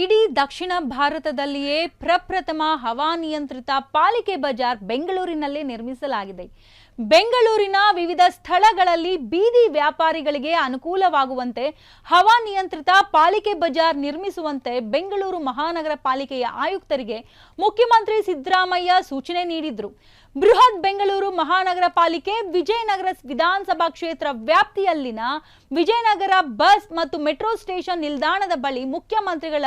ಇಡೀ ದಕ್ಷಿಣ ಭಾರತದಲ್ಲಿಯೇ ಪ್ರಪ್ರಥಮ ಹವಾನಿಯಂತ್ರಿತ ಪಾಲಿಕೆ ಬಜಾರ್ ಬೆಂಗಳೂರಿನಲ್ಲೇ ನಿರ್ಮಿಸಲಾಗಿದೆ. ಬೆಂಗಳೂರಿನ ವಿವಿಧ ಸ್ಥಳಗಳಲ್ಲಿ ಬೀದಿ ವ್ಯಾಪಾರಿಗಳಿಗೆ ಅನುಕೂಲವಾಗುವಂತೆ ಹವಾನಿಯಂತ್ರಿತ ಪಾಲಿಕೆ ಬಜಾರ್ ನಿರ್ಮಿಸುವಂತೆ ಬೆಂಗಳೂರು ಮಹಾನಗರ ಪಾಲಿಕೆಯ ಆಯುಕ್ತರಿಗೆ ಮುಖ್ಯಮಂತ್ರಿ ಸಿದ್ದರಾಮಯ್ಯ ಸೂಚನೆ ನೀಡಿದ್ರು. ಬೃಹತ್ ಬೆಂಗಳೂರು ಮಹಾನಗರ ಪಾಲಿಕೆ ವಿಜಯನಗರ ವಿಧಾನಸಭಾ ಕ್ಷೇತ್ರ ವ್ಯಾಪ್ತಿಯಲ್ಲಿನ ವಿಜಯನಗರ ಬಸ್ ಮತ್ತು ಮೆಟ್ರೋ ಸ್ಟೇಷನ್ ನಿಲ್ದಾಣದ ಬಳಿ ಮುಖ್ಯಮಂತ್ರಿಗಳ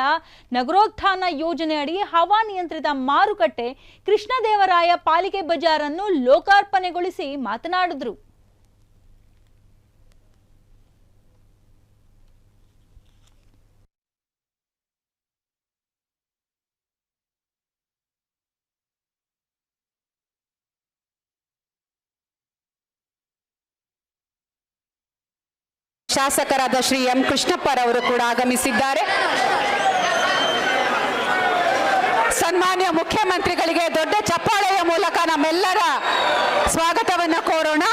ನಗರೋತ್ಥಾನ ಯೋಜನೆ ಅಡಿ ಹವಾನಿಯಂತ್ರಿತ ಮಾರುಕಟ್ಟೆ ಕೃಷ್ಣದೇವರಾಯ ಪಾಲಿಕೆ ಬಜಾರ್ ಅನ್ನು ಲೋಕಾರ್ಪಣೆಗೊಳಿಸಿ ಮಾತನಾಡಿದ್ರು. ಶಾಸಕರಾದ ಶ್ರೀ ಎಂ ಕೃಷ್ಣಪ್ಪರವರು ಕೂಡ ಆಗಮಿಸಿದ್ದಾರೆ. ಸನ್ಮಾನ್ಯ ಮುಖ್ಯಮಂತ್ರಿಗಳಿಗೆ ದೊಡ್ಡ ಚಪ್ಪಾಳೆಯ ಮೂಲಕ ನಮ್ಮೆಲ್ಲರ ಸ್ವಾಗತವನ್ನು ಕೋರೋಣ.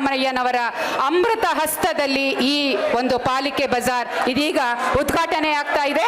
ಸಿದ್ದರಾಮಯ್ಯನವರ ಅಮೃತ ಹಸ್ತದಲ್ಲಿ ಈ ಒಂದು ಪಾಲಿಕೆ ಬಜಾರ್ ಇದೀಗ ಉದ್ಘಾಟನೆ ಆಗ್ತಾ ಇದೆ.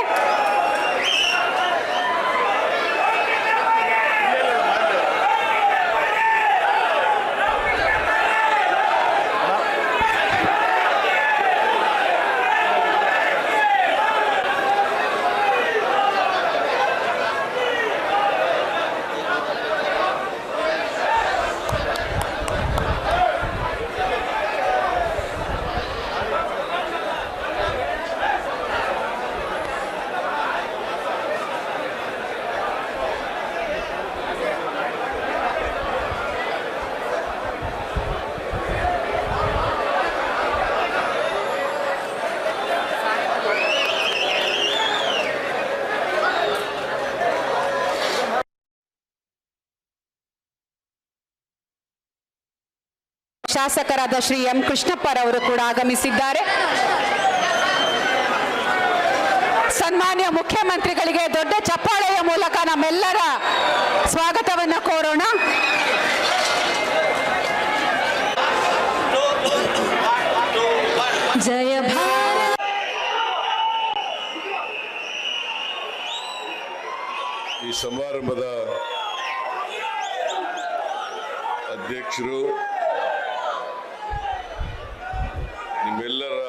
ಶಾಸಕರಾದ ಶ್ರೀ ಎಂ ಕೃಷ್ಣಪ್ಪರವರು ಕೂಡ ಆಗಮಿಸಿದ್ದಾರೆ. ಸನ್ಮಾನ್ಯ ಮುಖ್ಯಮಂತ್ರಿಗಳಿಗೆ ದೊಡ್ಡ ಚಪ್ಪಾಳೆಯ ಮೂಲಕ ನಮ್ಮೆಲ್ಲರ ಸ್ವಾಗತವನ್ನು ಕೋರೋಣ. ಜಯ ಭಾರತ. ಈ ಸಮಾರಂಭದ ಅಧ್ಯಕ್ಷರು ನಿಮ್ಮೆಲ್ಲರ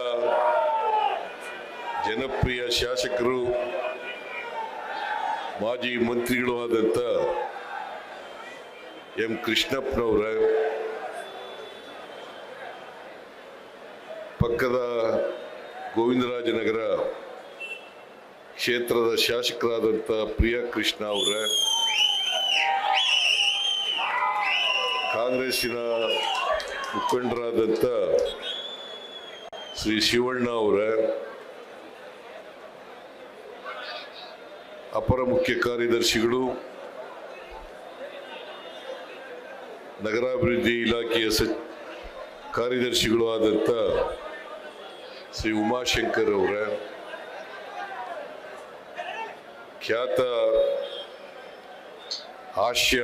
ಜನಪ್ರಿಯ ಶಾಸಕರು, ಮಾಜಿ ಮಂತ್ರಿಗಳು ಆದಂಥ ಎಂ ಕೃಷ್ಣಪ್ಪನವರ ಪಕ್ಕದ ಗೋವಿಂದರಾಜನಗರ ಕ್ಷೇತ್ರದ ಶಾಸಕರಾದಂಥ ಪ್ರಿಯ ಕೃಷ್ಣ ಅವರ, ಕಾಂಗ್ರೆಸ್ಸಿನ ಮುಖಂಡರಾದಂಥ ಶ್ರೀ ಶಿವಣ್ಣ ಅವರ ಅಪರ ಮುಖ್ಯ ಕಾರ್ಯದರ್ಶಿಗಳು, ನಗರಾಭಿವೃದ್ಧಿ ಇಲಾಖೆಯ ಸ ಕಾರ್ಯದರ್ಶಿಗಳು ಆದಂಥ ಶ್ರೀ ಉಮಾಶಂಕರ್ ಅವರ ಖ್ಯಾತ ಹಾಸ್ಯ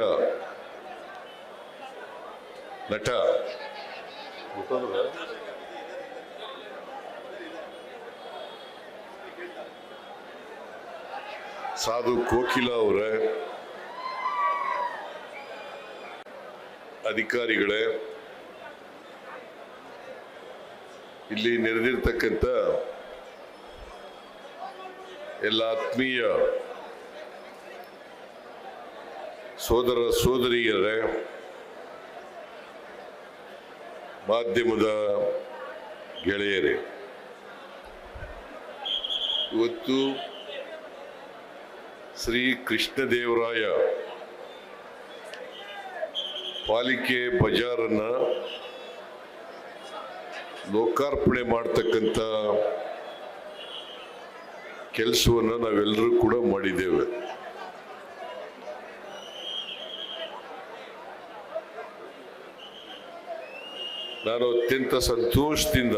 ನಟ. ಸಾಧು ಕೋಕಿಲ ಅವರ ಅಧಿಕಾರಿಗಳೇ ಇಲ್ಲಿ ನೆರೆದಿರ್ತಕ್ಕಂಥ ಎಲ್ಲ ಆತ್ಮೀಯ ಸೋದರ ಸೋದರಿಯರೇ ಮಾಧ್ಯಮದ ಗೆಳೆಯರೇ ಇವತ್ತು ಶ್ರೀ ಕೃಷ್ಣದೇವರಾಯ ಪಾಲಿಕೆ ಬಜಾರನ್ನು ಲೋಕಾರ್ಪಣೆ ಮಾಡ್ತಕ್ಕಂಥ ಕೆಲಸವನ್ನು ನಾವೆಲ್ಲರೂ ಕೂಡ ಮಾಡಿದ್ದೇವೆ. ನಾನು ಅತ್ಯಂತ ಸಂತೋಷದಿಂದ